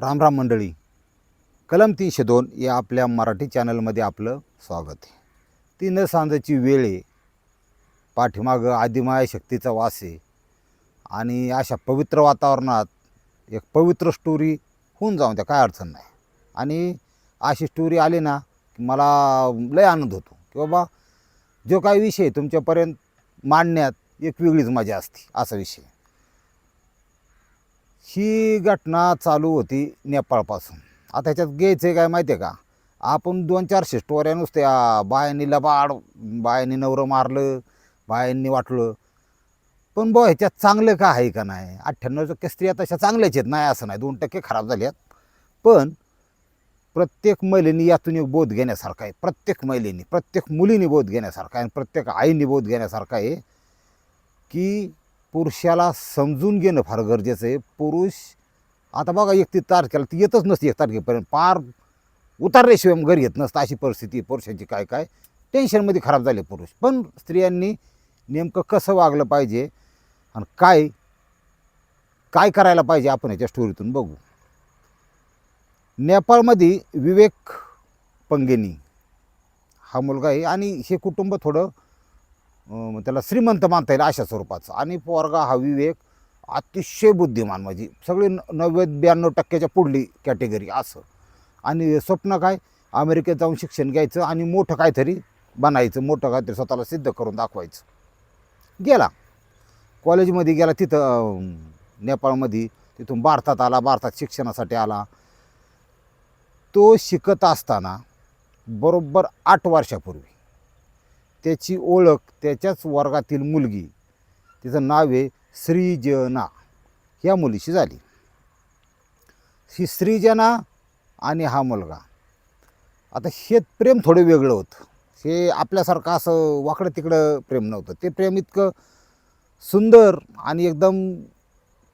राम राम मंडळी. कलम तीनशे दोन या आपल्या मराठी चॅनलमध्ये आपलं स्वागत आहे. ती न सांजाची वेळ आहे. पाठीमागं आदिमाया शक्तीचा वास आहे. आणि अशा पवित्र वातावरणात एक पवित्र स्टोरी होऊन जाऊन त्या काय अडचण नाही. आणि अशी स्टोरी आली ना की मला लय आनंद होतो की बाबा जो काही विषय तुमच्यापर्यंत मांडण्यात एक वेगळीच मजा असते असा विषय. ही घटना चालू होती नेपाळपासून. आता ह्याच्यात घ्यायचं आहे काय माहिती आहे का? आपण दोन चारशे स्टोऱ्या नुसत्या बायांनी लबाड बायांनी नवरं मारलं बायांनी वाटलं. पण बो ह्याच्यात चांगलं का आहे का नाही? अठ्ठ्याण्णव टक्के स्त्रिया तशा चांगल्याच आहेत. नाही असं नाही. दोन टक्के खराब झाल्यात पण प्रत्येक महिलेनी यातून एक बोध घेण्यासारखा आहे. प्रत्येक महिलेनी प्रत्येक मुलीने बोध घेण्यासारखा आहे आणि प्रत्येक आईने बोध घेण्यासारखा आहे की पुरुषाला समजून घेणं फार गरजेचं आहे. पुरुष आता बघा एकतीस तारखेला ती येतच नसते एक तारखेपर्यंत. पार उतारल्याशिवाय घरी येत नसतं. अशी परिस्थिती पुरुषांची काय काय? टेन्शनमध्ये खराब झाले पुरुष. पण स्त्रियांनी नेमकं कसं वागलं पाहिजे आणि काय काय करायला पाहिजे आपण याच्या स्टोरीतून बघू. नेपाळमध्ये विवेक पंगेनी हा मुलगा आहे. आणि हे कुटुंब थोडं त्याला श्रीमंत मानता येईल अशा स्वरूपाचं. आणि पोरगा हा विवेक अतिशय बुद्धिमान म्हणजे सगळे नव्वद ब्याण्णव टक्क्याच्या पुढली कॅटेगरी असं. आणि स्वप्न काय? अमेरिकेत जाऊन शिक्षण घ्यायचं आणि मोठं काहीतरी बनायचं मोठं काहीतरी स्वतःला सिद्ध करून दाखवायचं. गेला. कॉलेजमध्ये गेला तिथं नेपाळमध्ये. तिथून भारतात आला भारतात शिक्षणासाठी आला. तो शिकत असताना बरोबर आठ वर्षापूर्वी त्याची ओळख त्याच्याच वर्गातील मुलगी तिचं नाव आहे श्रीजना ह्या मुलीशी झाली. ही श्रीजना आणि हा मुलगा. आता हे प्रेम थोडं वेगळं होतं. हे आपल्यासारखं असं वाकडं तिकडं प्रेम नव्हतं. ते प्रेम इतकं सुंदर आणि एकदम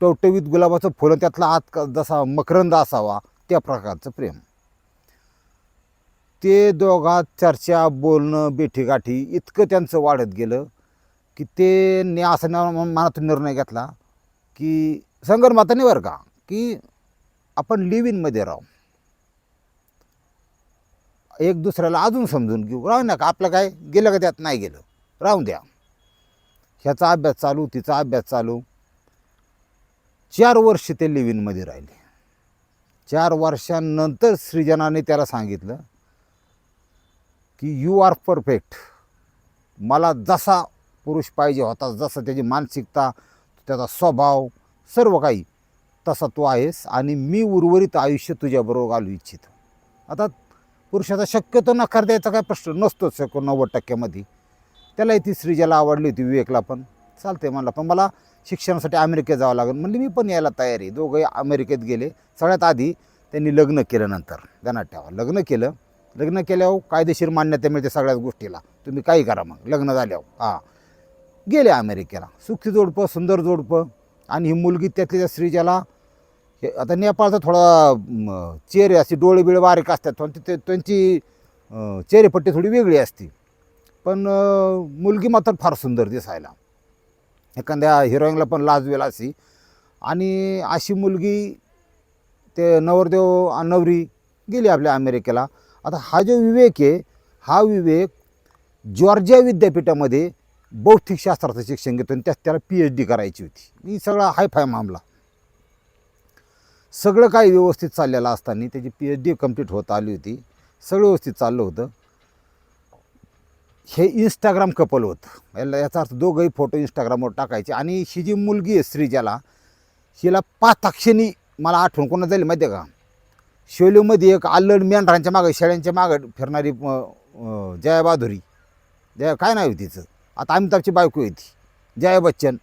टवटवीत गुलाबाचं फुलं त्यातला आत जसा मकरंद असावा त्या प्रकारचं प्रेम. ते दोघात चर्चा बोलणं बेठीगाठी इतकं त्यांचं वाढत गेलं की ते ने असं मनातून निर्णय घेतला की संगणमाताने बरं का? की आपण लिव्ह इनमध्ये राहू. एक दुसऱ्याला अजून समजून घेऊ. राहू नका आपलं काय गेलं का त्यात? नाही गेलं. राहून द्या. ह्याचा अभ्यास चालू तिचा अभ्यास चालू. चार वर्ष ते लिव्ह इनमध्ये राहिले. चार वर्षांनंतर सृजनाने त्याला सांगितलं की यू आर परफेक्ट मला जसा पुरुष पाहिजे होता जसं त्याची मानसिकता त्याचा स्वभाव सर्व काही तसा तू आहेस आणि मी उर्वरित आयुष्य तुझ्याबरोबर घालू इच्छितो. आता पुरुषाचा शक्यतो नकार द्यायचा काय प्रश्न नसतोच शक्य नव्वद टक्क्यामध्ये. त्यालाही ती श्रीजाला आवडली होती विवेकला पण चालते म्हणला. पण मला शिक्षणासाठी अमेरिकेत जावं लागेल. म्हणजे मी पण यायला तयार आहे. दोघंही अमेरिकेत गेले. सगळ्यात आधी त्यांनी लग्न केलं नंतर ध्यानात ठेवा लग्न केलं. लग्न केल्यावर कायदेशीर मान्यता मिळते सगळ्याच गोष्टीला. तुम्ही काही करा मग. लग्न झाल्यावर. हां. गेले अमेरिकेला. सुखी जोडपं सुंदर जोडपं. आणि ही मुलगी त्यातली त्या श्रीजाला हे आता नेपाळचा थोडा चेहरे असे डोळे बिळे बारीक असतात. पण तिथे त्यांची चेहरेपट्टी थोडी वेगळी असते. पण मुलगी मात्र फार सुंदर दिसायला. एखाद्या हिरोईनला पण लाजवेल अशी. आणि अशी मुलगी ते नवरदेव नवरी गेली आपल्या अमेरिकेला. आता हा जो विवेक आहे हा विवेक जॉर्जिया विद्यापीठामध्ये बौद्धिकशास्त्राचं शिक्षण घेतो आणि त्यात त्याला पी एच डी करायची होती. मी सगळा हायफाय मामला. सगळं काही व्यवस्थित चाललेलं असताना त्याची पी एच डी कंप्लीट होत आली होती. सगळं व्यवस्थित चाललं होतं. हे इंस्टाग्राम कपल होतं. याला याचा अर्थ दोघंही फोटो इंस्टाग्रामवर टाकायचे. आणि ही जी मुलगी आहे श्रीजाला हिला पाताक्षणी मला आठवण कोणा जाईल माहिती आहे का? शोलेमध्ये एक आल्लड मेंढरांच्या मागं शेळ्यांच्या मागं फिरणारी जयाबाधुरी जया बाधुरी जया काय नाव तिचं? आता अमिताभची बायको होती जया बच्चन.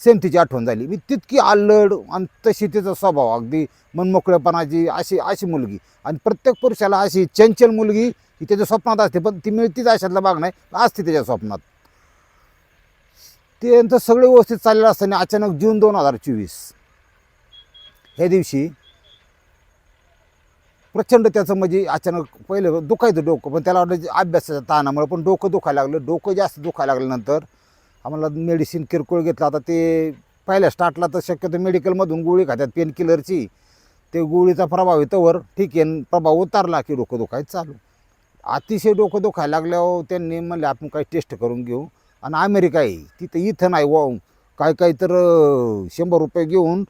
सेम तिची आठवण झाली. मी तितकी आल्लड आणि तशी तिचा स्वभाव अगदी मनमोकळेपणाची अशी अशी मुलगी. आणि प्रत्येक पुरुषाला अशी चंचल मुलगी ही त्याच्या स्वप्नात असते पण ती मिळतीच अशातला भाग नाही असते त्याच्या स्वप्नात. त्यांचं सगळे व्यवस्थित चाललेलं असताना अचानक जून दोन हजार चोवीस. ह्या दिवशी प्रचंड त्याचं म्हणजे अचानक पहिलं दुखायचं डोकं पण त्याला वाटलं अभ्यासाच्या ताणामुळे पण डोकं दुखायला लागलं. डोकं जास्त दुखायला लागल्यानंतर आम्हाला मेडिसिन किरकोळ घेतलं. आता ते पहिल्या स्टार्टला तर शक्यतो मेडिकलमधून गोळी खात्यात पेन किलरची ते गोळीचा प्रभाव येतोवर ठीक आहे प्रभाव उतारला की डोकं दुखायचं चालू. अतिशय डोकं दुखायला लागल्यावर त्यांनी म्हणले आपण काही टेस्ट करून घेऊ. आणि अमेरिका आहे तिथं इथं नाही व काय काय तर शंभर रुपये घेऊन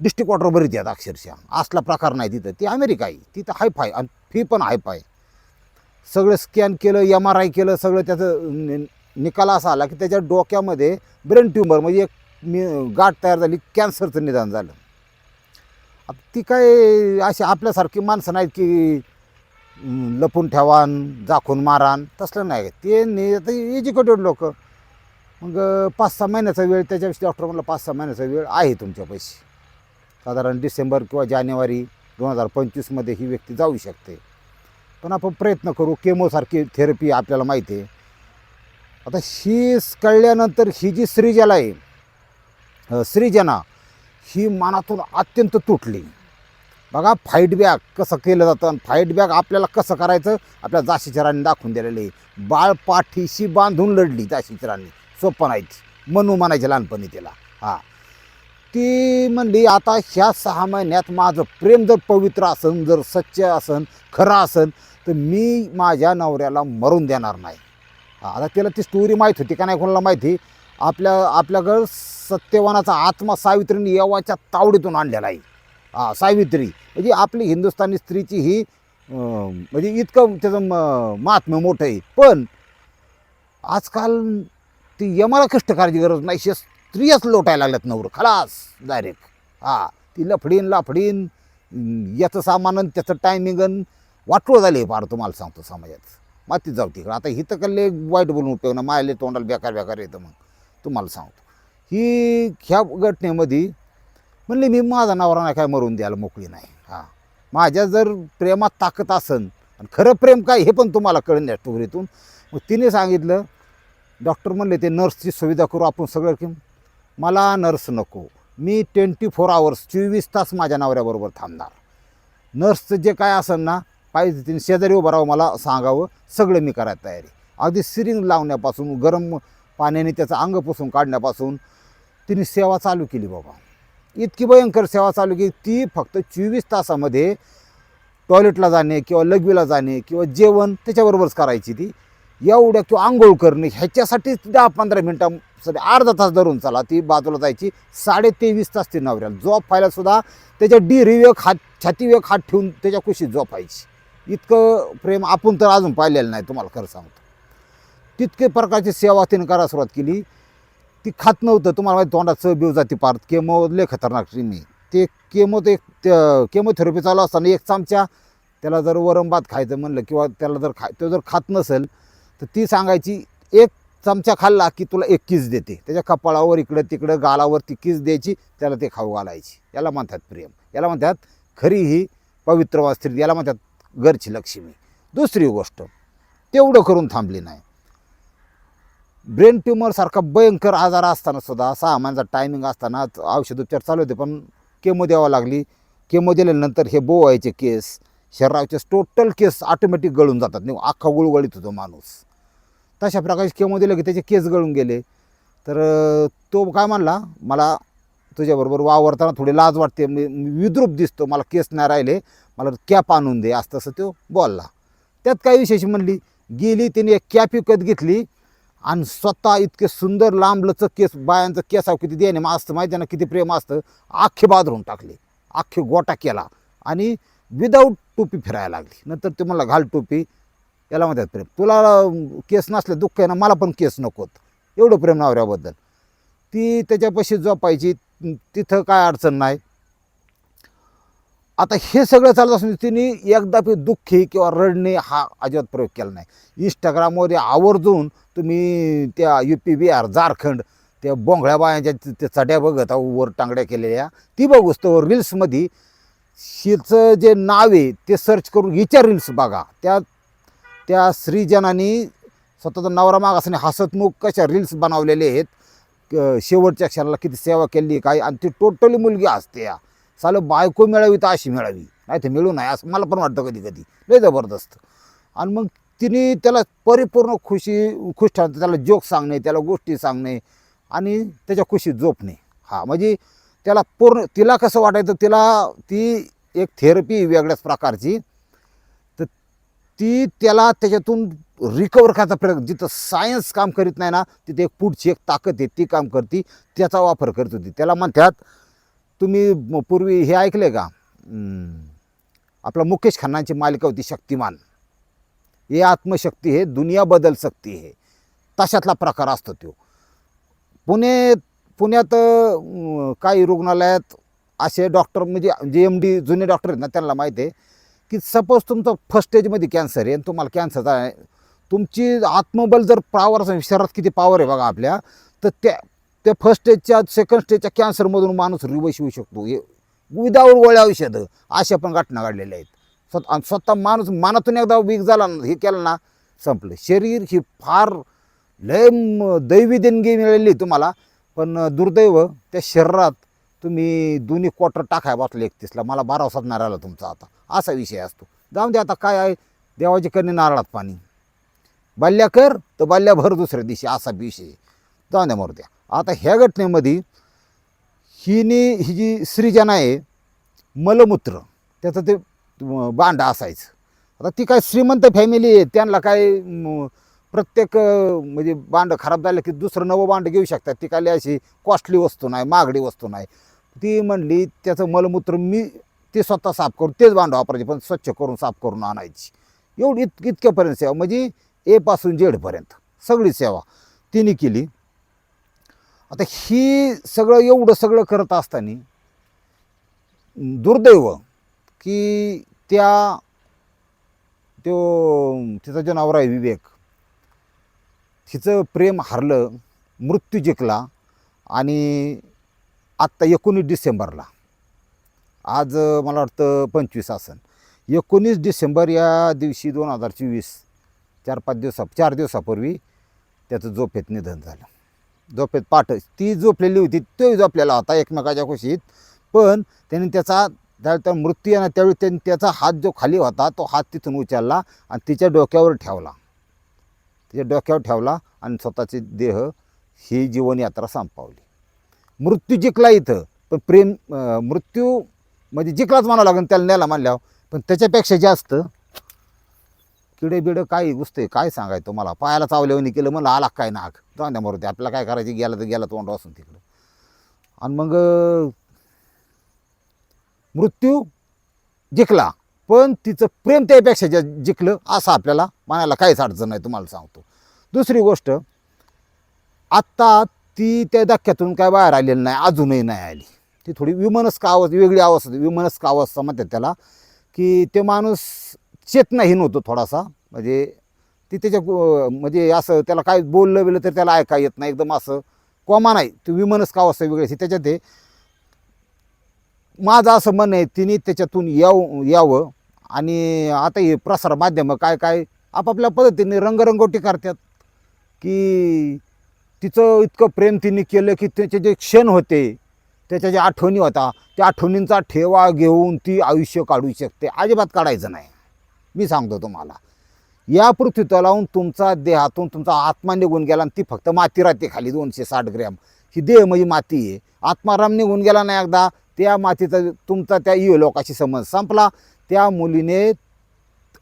डिस्ट्रिक्ट वॉटर भरीत आहेत अक्षरशः. असला प्रकार नाही तिथं. ती अमेरिका आहे. तिथं हायफाय आणि फी पण हायफाय सगळं स्कॅन केलं एम आर आय केलं सगळं त्याचं निकाल असा आला की त्याच्या डोक्यामध्ये ब्रेन ट्युमर म्हणजे एक मी- गाठ तयार झाली कॅन्सरचं निदान झालं. आता ती काय अशी आपल्यासारखी माणसं नाहीत की लपून ठेवान झाकून मारान तसलं नाही. ते ने आता एज्युकेटेड लोक. मग पाच सहा महिन्याचा वेळ त्याच्यापेक्षा डॉक्टर म्हणलं पाच सहा महिन्याचा वेळ आहे तुमच्या पैसे. साधारण डिसेंबर किंवा जानेवारी दोन हजार पंचवीसमध्ये ही व्यक्ती जाऊ शकते. पण आपण प्रयत्न करू केमोसारखी थेरपी आपल्याला माहिती आहे. आता शीस कळल्यानंतर ही जी श्रीजला आहे श्रीजना ही मनातून अत्यंत तुटली. बघा फाईट बॅग कसं केलं जातं आणि फाईट बॅग आपल्याला कसं करायचं? आपल्या जाशीचरांनी दाखवून दिलेलं आहे. बाळ पाठीशी बांधून लढली जाशीचरांनी सोपं नाही मनू म्हणायचे लहानपणी तिला. हां. ती म्हणली आता ह्या सहा महिन्यात माझं प्रेम जर पवित्र असन जर सच्च असन खरं असन तर मी माझ्या नवऱ्याला मरून देणार नाही. आता तिला ती स्टोरी माहीत होती का नाही कोणाला माहिती? आपल्या आपल्याकडं सत्यवानाचा आत्मा सावित्रीने यवाच्या तावडीतून आणलेला आहे. हा सावित्री. म्हणजे आपली हिंदुस्थानी स्त्रीची ही म्हणजे इतकं त्याचं म- महात्म्य मोठं आहे. पण आजकाल ती यमाला कष्ट करायची गरज नाही शे स्त्रियाच लोटायला लागल्यात नवर. खलास डायरेक्ट हा ती लफडीन लाफडीन याचं सामान आणि त्याचं टायमिंग वाटोळ झाले फार तुम्हाला सांगतो समाजात. माती जाऊ तिकडं. आता हिथं तर कल्ले वाईट बोलून उपयोग ना मायले तोंडाला बेकार बेकार येतं मग. तुम्हाला सांगतो. ही ह्या घटनेमध्ये म्हणले मी माझा नवरा नाही काय मरून द्यायला मोकळी नाही. हां. माझ्या जर प्रेमात ताकद असन आणि खरं प्रेम काय हे पण तुम्हाला कळेल या स्टोरीतून मग तिने सांगितलं डॉक्टर म्हणले ते नर्सची सुविधा करू आपण सगळं की मला नर्स नको. मी ट्वेंटी फोर आवर्स चोवीस तास माझ्या नवऱ्याबरोबर थांबणार. नर्सचं जे काय असेल ना पाहिजे तिने शेजारी उभं राहावं मला सांगावं सगळं मी करायला तयारी अगदी सिरिंग लावण्यापासून गरम पाण्याने त्याचं अंग पुसून काढण्यापासून तिने सेवा चालू केली बाबा. इतकी भयंकर सेवा चालू केली ती फक्त चोवीस तासामध्ये टॉयलेटला जाणे किंवा लघवीला जाणे किंवा जेवण त्याच्याबरोबरच करायची ती. एवढ्या किंवा आंघोळ करणे ह्याच्यासाठीच दहा पंधरा मिनटासाठी अर्धा तास धरून चला. ती बाजूला जायची. साडे तेवीस तास ती नवऱ्याला झोप व्हायला सुद्धा त्याच्या डिरीवेक हात छातीवेक हात ठेवून त्याच्या कुशीत झोपायची. इतकं प्रेम आपण तर अजून पाहिलेलं नाही तुम्हाला खरं सांगतो. तितके प्रकारची सेवा तिने करायला सुरुवात केली. ती खात नव्हतं. तुम्हाला माहिती तोंडात चव बिव जाती पार. केमो लय खतरनाक क्रीमी ते केमो ते केमोथेरपी चालू असताना एक चमचा त्याला जर वरम भात खायचं म्हणलं किंवा त्याला जर खा तो जर खात नसेल तर ती सांगायची एक चमचा खाल्ला की तुला एक किस देते. त्याच्या कपाळावर इकडं तिकडं गालावर ती किस द्यायची त्याला ते खाऊ घालायची. याला म्हणतात प्रेम. याला म्हणतात खरी ही पवित्र वास्त्री. याला म्हणतात घरची लक्ष्मी. दुसरी गोष्ट तेवढं करून थांबली नाही. ब्रेन ट्युमरसारखा भयंकर आजार असताना सुद्धा सहा महिन्याचा टायमिंग असताना औषध उपचार चालू होते पण केमो द्यावं लागली. केमो दिल्यानंतर हे बो व्हायचे केस शरीराचे टोटल केस ऑटोमॅटिक गळून जातात. नाही अख्खा गुळगळीत होतो माणूस. तशा प्रकारे केमो दिलं की त्याचे केस गळून गेले. तर तो काय म्हणला मला तुझ्याबरोबर वावरताना थोडी लाज वाटते मी विद्रूप दिसतो मला केस नाही राहिले मला कॅप आणून दे असं तसं तो बोलला. त्यात काय विशेष म्हणली गेली तिने एक कॅप विकत घेतली आणि स्वतः इतके सुंदर लांबलचक केस बायांचं केसाव किती देणे मग असतं माहिती आहे ना किती प्रेम असतं आखे बादरून टाकले आखे गोटा केला आणि विदाऊट टोपी फिरायला लागली. नंतर ते म्हणला घाल टोपी. याला म्हणतात प्रेम. तुला केस नसले दुःख आहे ना मला पण केस नकोत एवढं प्रेम नवऱ्याबद्दल. ती त्याच्यापाशी जपायची तिथं काय अडचण नाही. आता हे सगळं चालत असून तिने एकदा पी दुःखी किंवा रडणे हा अजिबात प्रयोग केला नाही. इंस्टाग्रामवर आवर्जून तुम्ही त्या यू पी बिहार झारखंड त्या बोंगळ्या बायांच्या ते त्या चड्या बघत वर टांगड्या केलेल्या. ती बघूस तर रील्समध्ये हिचं जे नाव आहे ते सर्च करून हिच्या रील्स बघा. त्या त्या स्त्रीजनांनी स्वतःचा नवरा माग असणे हसतमुख कशा रील्स बनवलेले आहेत शेवटच्या क्षणाला किती सेवा केली काय आणि ती टोटली मुलगी असते या. चालू बायको मिळावी तर अशी मिळावी नाही तर मिळू नाही असं मला पण वाटतं कधी कधी. लय जबरदस्त. आणि मग तिने त्याला परिपूर्ण खुशी खुश ठेवते त्याला जोक सांगणे त्याला गोष्टी सांगणे आणि त्याच्या खुशी झोपणे. हा म्हणजे त्याला पूर्ण तिला कसं वाटायचं तिला ती एक थेरपी वेगळ्याच प्रकारची ती त्याला त्याच्यातून रिकवर करायचा प्रयत्न जिथं सायन्स काम करीत नाही ना तिथे एक पुढची एक ताकद आहे ती काम करती त्याचा वापर करत होती. त्याला म्हणतात तुम्ही पूर्वी हे ऐकले का? आपला मुकेश खन्नांची मालिका होती शक्तिमान. हे आत्मशक्ती हे दुनिया बदल सकती हे तशातला प्रकार असतो तो. पुणे पुण्यात काही रुग्णालयात असे डॉक्टर म्हणजे जे एम डी जुने डॉक्टर आहेत ना त्यांना माहीत आहे की सपोज तुमचं फर्स्ट स्टेजमध्ये कॅन्सर आहे आणि तुम्हाला कॅन्सरचा आहे तुमची आत्मबल जर पॉवर असेल शरीरात किती पॉवर आहे बघा आपल्या तर त्या त्या फर्स्ट स्टेजच्या सेकंड स्टेजच्या कॅन्सरमधून माणूस रिवश होऊ शकतो. हे विदाऊट गोळ्या औषधं अशा पण घटना घडलेल्या आहेत. स्वतः आणि स्वतः माणूस मनातून एकदा वीक झाला ना हे केलं ना संपलं. शरीर ही फार लय म- दैवी देणगी मिळालेली आहे तुम्हाला पण दुर्दैव त्या शरीरात तुम्ही दोन्ही क्वार्टर टाकाय बसले एकतीसला. मला बारा नाही नारळाला तुमचा आता. असा विषय असतो. जाऊन दे आता काय आहे. देवाची कन्या नारळात पाणी. बाल्या कर तर बाल्या भर दुसऱ्या दिवशी. असा विषय. जाऊन द्या मरू द्या. आता ह्या घटनेमध्ये हिने ही जी सृजना आहे मलमूत्र त्याचं ते अं, बांड असायचं. आता ती काय श्रीमंत फॅमिली आहे. त्यांना काय प्रत्येक म्हणजे बांड खराब झालं की दुसरं नवं बांड घेऊ शकतात. ती काही अशी कॉस्टली वस्तू नाही महागडी वस्तू नाही. ती म्हणली त्याचं मलमूत्र मी ते स्वतः साफ करून तेच भांडं वापरायचे पण स्वच्छ करून साफ करून आणायची. एवढी इत इतक्यापर्यंत सेवा म्हणजे ए पासून जेडपर्यंत सगळी सेवा तिने केली. आता ही सगळं एवढं सगळं करत असताना दुर्दैव की त्या तो तिचा जो नवरा आहे विवेक हिचं प्रेम हरलं मृत्यू जिंकला आणि आत्ता एकोणीस डिसेंबरला. आज मला वाटतं पंचवीस असन. एकोणीस डिसेंबर या दिवशी दोन हजार चोवीस चार पाच दिवसा चार दिवसापूर्वी त्याचं झोपेत निधन झालं. झोपेत पाठ ती झोपलेली होती तोही झोपलेला होता एकमेकाच्या खुशीत. पण त्यांनी त्याचा त्या मृत्यू येणार त्यावेळी त्यांनी त्याचा हात जो खाली होता तो हात तिथून उचलला आणि तिच्या डोक्यावर ठेवला. त्याच्या डोक्यावर ठेवला आणि स्वतःचे देह ही जीवनयात्रा संपावली. मृत्यू जिंकला इथं पण प्रेम मृत्यू म्हणजे जिंकलाच म्हणावं लागेल त्याला न्यायला मानल्यावर पण त्याच्यापेक्षा जास्त किडे बिडं काय घुसते काय सांगाय तुम्हाला? पायाला चावल्यावनी केलं म्हणलं आला काय नाग? जाऊन द्या मरू आपल्याला काय करायची? गेला तर गेला तोंड असून तिकडं. आणि मग मृत्यू जिंकला. पण तिचं प्रेम त्यापेक्षा ज्या जिंकलं असं आपल्याला म्हणायला काहीच अडचण नाही तुम्हाला सांगतो. दुसरी गोष्ट आत्ता ती त्या धक्क्यातून काय बाहेर आलेली नाही अजूनही नाही आली. ती थोडी विमनस्क आवाज वेगळी अवस्था विमनस्क अवस्था म्हणतात त्याला की ते माणूस चेतनाहीन होतो थोडासा. म्हणजे ती त्याच्या म्हणजे असं त्याला काय बोललं बिलं तर त्याला ऐका येत नाही एकदम असं कोमा नाही. ती विमनस्क अवस्था वेगळी असते त्याच्यात ते माझं असं म्हणणं आहे तिने त्याच्यातून याव यावं आणि आता हे प्रसार माध्यमं काय काय आपापल्या पद्धतीने रंगरंगोटी करतात की तिचं इतकं प्रेम तिने केलं की त्याचे जे क्षण होते त्याच्या ज्या आठवणी होता त्या आठवणींचा ठेवा घेऊन ती आयुष्य काढू शकते. अजिबात काढायचं नाही. मी सांगतो तुम्हाला. या पृथ्वी तलावून तुमचा देहातून तुमचा आत्मा निघून गेला आणि ती फक्त माती राहते खाली दोनशे साठ ग्रॅम. ही देह म्हणजे माती आहे. आत्माराम निघून गेला नाही एकदा त्या मातीचा तुमचा त्या इव लोकाशी संबंध संपला. त्या मुलीने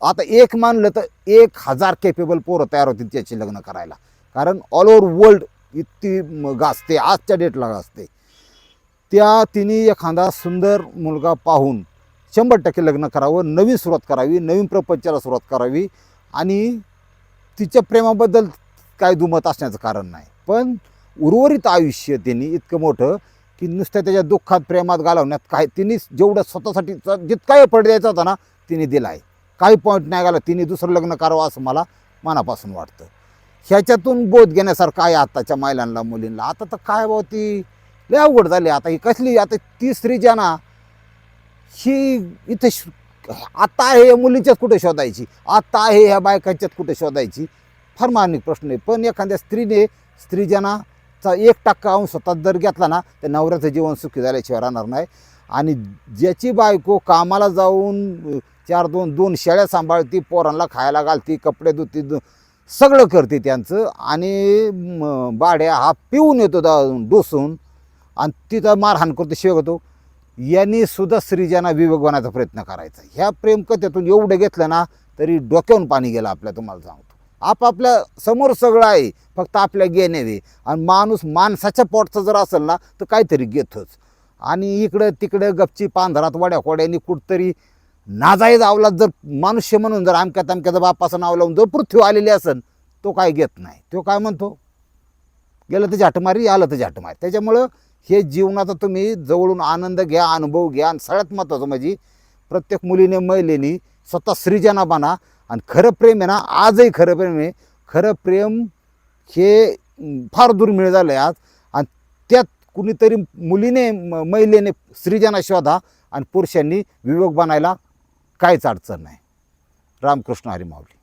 आता एक मानलं तर एक हजार केपेबल पोरं तयार होतील त्याची लग्न करायला. कारण ऑल ओव्हर वर्ल्ड इतकी गाजते आजच्या डेटला गाजते त्या तिने एखादा सुंदर मुलगा पाहून शंभर टक्के लग्न करावं नवीन सुरुवात करावी नवीन प्रपंचाला सुरुवात करावी आणि तिच्या प्रेमाबद्दल काय दुमत असण्याचं कारण नाही. पण उर्वरित आयुष्य त्यांनी इतकं मोठं की नुसत्या त्याच्या दुःखात प्रेमात घालवण्यात काय तिने जेवढं स्वतःसाठी जितका पड द्यायचा होता ना तिने दिला आहे. काही पॉईंट नाही घाला तिने दुसरं लग्न करावं असं मला मनापासून वाटतं. ह्याच्यातून बोध घेण्यासारखं आहे आत्ताच्या महिलांना मुलींना. आता तर काय भाऊ ती लय अवघड झाली. आता ही कसली आता ती स्त्री ज्या ना ही इथे श- आता आहे या मुलींच्याच कुठे शोधायची? आता आहे ह्या बायकांच्याच कुठे शोधायची? फार मानिक प्रश्न आहे. पण एखाद्या स्त्रीने स्त्रीजना स्त्रीजनाचा एक टक्का अंश स्वतः जर घेतला ना तर नवऱ्याचं जीवन सुखी झाल्याशिवाय राहणार नाही. आणि ज्याची बायको कामाला जाऊन चार दोन दोन शेळ्या सांभाळती पोरांना खायला घालती कपडे धुती सगळं करते त्यांचं. आणि बाड्या हा पिऊन येतो दा डोसून. आणि तिथं मारहाण करतो शिवतो यांनी सुद्धा स्त्रीजना विवेक बनायचा प्रयत्न करायचा. ह्या प्रेमकथेतून एवढं घेतलं ना तरी डोक्यावून पाणी गेलं आपल्या तुम्हाला सांगतो. आपापल्या समोर सगळं आहे. फक्त आपल्या घेणे आणि माणूस माणसाच्या पोटचं जर असेल ना तर काहीतरी घेतोच. आणि इकडं तिकडं गपची पांधरात वाड्या कोड्यानी कुठतरी नाजाईज अवलाद जर मनुष्य म्हणून जर आमक्या तमक्याचा बापाचं नाव लावून जर पृथ्वी आलेली असेल तो काय घेत नाही. तो काय म्हणतो? गेलं तर झाटमारी आलं तर झाटमारी. त्याच्यामुळं हे जीवनाचा तुम्ही जवळून आनंद घ्या अनुभव घ्या. आणि सगळ्यात महत्त्वाचं म्हणजे प्रत्येक मुलीने महिलेनी स्वतः सृजना बना आणि खरं प्रेम आहे ना आजही खरं प्रेम आहे. खरं प्रेम हे फार दुर्मिळ झालं आहे आज. आणि त्यात कुणीतरी मुलीने म- महिलेने सृजना शोधा आणि पुरुषांनी विवेक बनायला काहीच अडचण नाही. रामकृष्ण हरी माऊली.